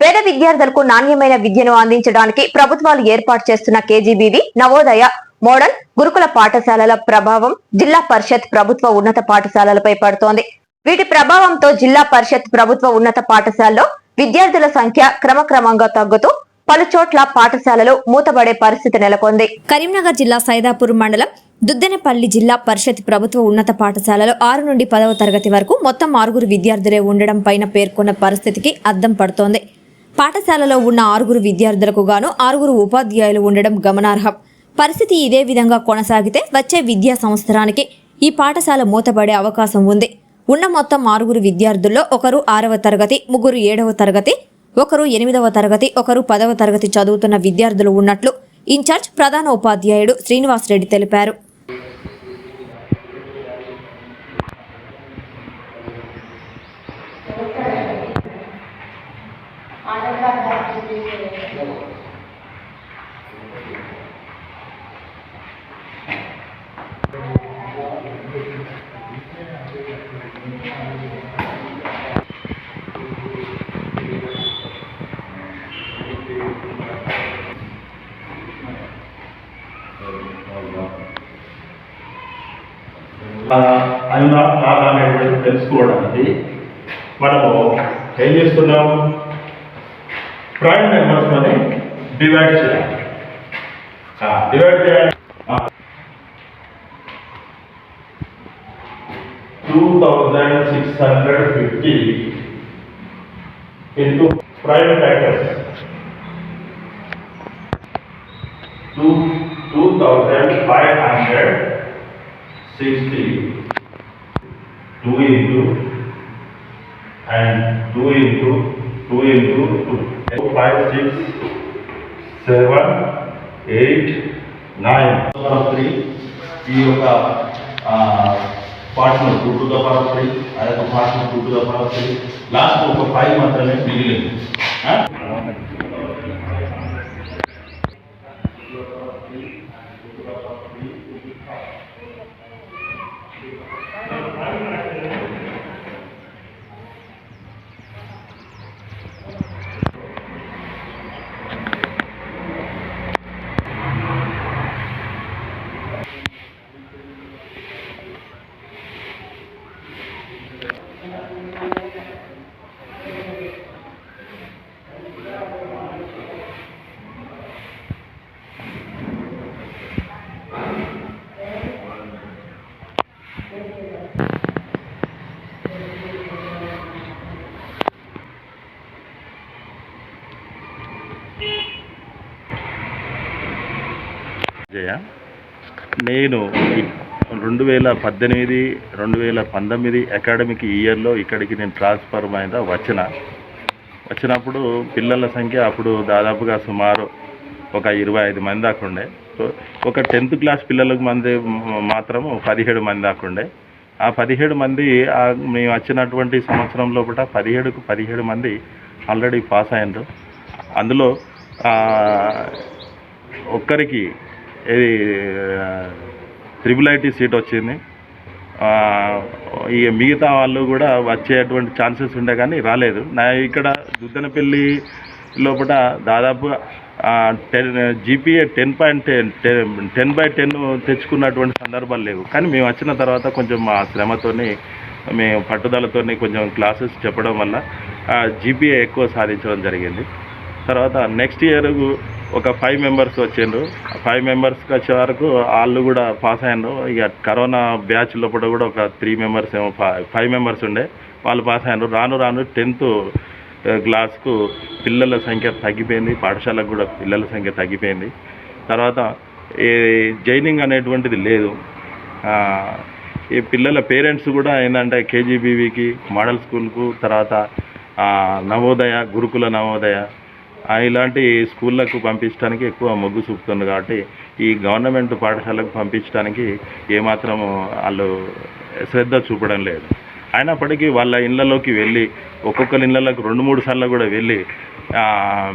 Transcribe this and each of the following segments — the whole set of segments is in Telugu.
పేద విద్యార్థులకు నాణ్యమైన విద్యను అందించడానికి ప్రభుత్వాలు ఏర్పాటు చేస్తున్న కేజీబీవి నవోదయ మోడల్ గురుకుల పాఠశాలల ప్రభావం జిల్లా పరిషత్ ప్రభుత్వ ఉన్నత పాఠశాలలపై పడుతోంది. వీటి ప్రభావంతో జిల్లా పరిషత్ ప్రభుత్వ ఉన్నత పాఠశాలలో విద్యార్థుల సంఖ్య క్రమక్రమంగా తగ్గుతూ పలు చోట్ల పాఠశాలలు మూతబడే పరిస్థితి నెలకొంది. కరీంనగర్ జిల్లా సైదాపూర్ మండలం దుద్దెనపల్లి జిల్లా పరిషత్ ప్రభుత్వ ఉన్నత పాఠశాలలో ఆరు నుండి పదవ తరగతి వరకు మొత్తం ఆరుగురు విద్యార్థులే ఉండడం పైన పేర్కొన్న పరిస్థితికి అద్దం పడుతోంది. పాఠశాలలో ఉన్న ఆరుగురు విద్యార్థులకు గాను ఆరుగురు ఉపాధ్యాయులు ఉండడం గమనార్హం. పరిస్థితి ఇదే విధంగా కొనసాగితే వచ్చే విద్యా సంవత్సరానికి ఈ పాఠశాల మూతపడే అవకాశం ఉంది. ఉన్న మొత్తం ఆరుగురు విద్యార్థుల్లో ఒకరు ఆరవ తరగతి ముగ్గురు ఏడవ తరగతి ఒకరు ఎనిమిదవ తరగతి ఒకరు పదవ తరగతి చదువుతున్న విద్యార్థులు ఉన్నట్లు ఇన్ఛార్జ్ ప్రధాన ఉపాధ్యాయుడు శ్రీనివాస్ రెడ్డి తెలిపారు. అది నాకు కాదా అనేటువంటి తెలుసుకోవడానికి మనము ఏం చేస్తున్నాము? ప్రైమ్ మెంబర్స్ని డివైడ్ చేయాలి. డివైడ్ చేయాలి. Two thousand six hundred fifty into prime factors two two thousand five hundred 60 2 into and 2 into 2 into 2 5 6 7 8 9 3 ఈ యొక్క partner two to the power ఆ యొక్క partner two to the power last ఒక ఫైవ్ మాత్రమే మిగిలింది ఆ? నేను రెండు వేల పద్దెనిమిది రెండు వేల పంతొమ్మిది అకాడమిక్ ఇయర్లో ఇక్కడికి నేను ట్రాన్స్ఫర్ మీద వచ్చిన. వచ్చినప్పుడు పిల్లల సంఖ్య అప్పుడు దాదాపుగా సుమారు ఒక ఇరవై ఐదు మంది దాకా ఉండే. సో ఒక టెన్త్ క్లాస్ పిల్లలకు మంది మాత్రము పదిహేడు మంది దాకా ఉండే. ఆ పదిహేడు మంది మేము వచ్చినటువంటి సంవత్సరం లోపల పదిహేడుకు పదిహేడు మంది ఆల్రెడీ పాస్ అయ్యారు అందులో ఒక్కరికి ఇది త్రిబుల్ ఐటీ సీట్ వచ్చింది. ఇక మిగతా వాళ్ళు కూడా వచ్చేటువంటి ఛాన్సెస్ ఉండే కానీ రాలేదు. నా ఇక్కడ దుద్దనపల్లి లోపల దాదాపుగా ten GPA ten point ten ten by ten తెచ్చుకున్నటువంటి సందర్భాలు లేవు. కానీ మేము వచ్చిన తర్వాత కొంచెం మా శ్రమతోని మేము పట్టుదలతోని కొంచెం క్లాసెస్ చెప్పడం వల్ల జీపీఏ ఎక్కువ సాధించడం జరిగింది. తర్వాత నెక్స్ట్ ఇయర్ ఒక ఫైవ్ మెంబర్స్ వచ్చిండ్రు. ఫైవ్ మెంబర్స్కి వచ్చే వరకు వాళ్ళు కూడా పాస్ అయ్యారు ఇక కరోనా బ్యాచ్ లోపల కూడా ఒక త్రీ మెంబర్స్ ఏమో ఫైవ్ మెంబర్స్ ఉండే. వాళ్ళు పాస్ అయ్యారు రాను రాను టెన్త్ క్లాస్కు పిల్లల సంఖ్య తగ్గిపోయింది. పాఠశాలకు కూడా పిల్లల సంఖ్య తగ్గిపోయింది. తర్వాత ఈ జైనింగ్ అనేటువంటిది లేదు. ఈ పిల్లల పేరెంట్స్ కూడా ఏంటంటే కేజీబీవీకి మోడల్ స్కూల్కు తర్వాత నవోదయ గురుకుల నవోదయ ఇలాంటి స్కూళ్ళకు పంపించడానికి ఎక్కువ మొగ్గు చూపుతుంది కాబట్టి ఈ గవర్నమెంట్ పాఠశాలకు పంపించడానికి ఏమాత్రం వాళ్ళు శ్రద్ధ చూపడం లేదు. అయినప్పటికీ వాళ్ళ ఇళ్ళలోకి వెళ్ళి ఒక్కొక్కరి ఇళ్ళలకు రెండు మూడు సార్లు కూడా వెళ్ళి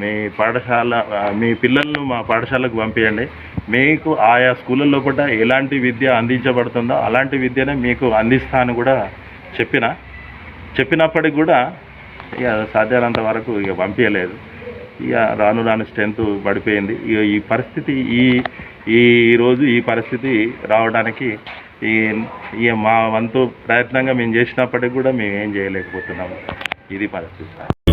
మీ పాఠశాల మీ పిల్లలను మా పాఠశాలకు పంపించండి మీకు ఆయా స్కూళ్ళ కూడా ఎలాంటి విద్య అందించబడుతుందో అలాంటి విద్యనే మీకు అందిస్తా అని కూడా చెప్పిన. చెప్పినప్పటికి కూడా ఇక సాధ్యమైనంత వరకు ఇక పంపించలేదు ఇక రాను రాను స్ట్రెంత్ పడిపోయింది. ఇక ఈ పరిస్థితి ఈ ఈ రోజు ఈ పరిస్థితి రావడానికి ఈ ఇక మా వంతు ప్రయత్నంగా మేము చేసినప్పటికి కూడా మేము ఏం చేయలేకపోతున్నాము. ఇది పరిస్థితి.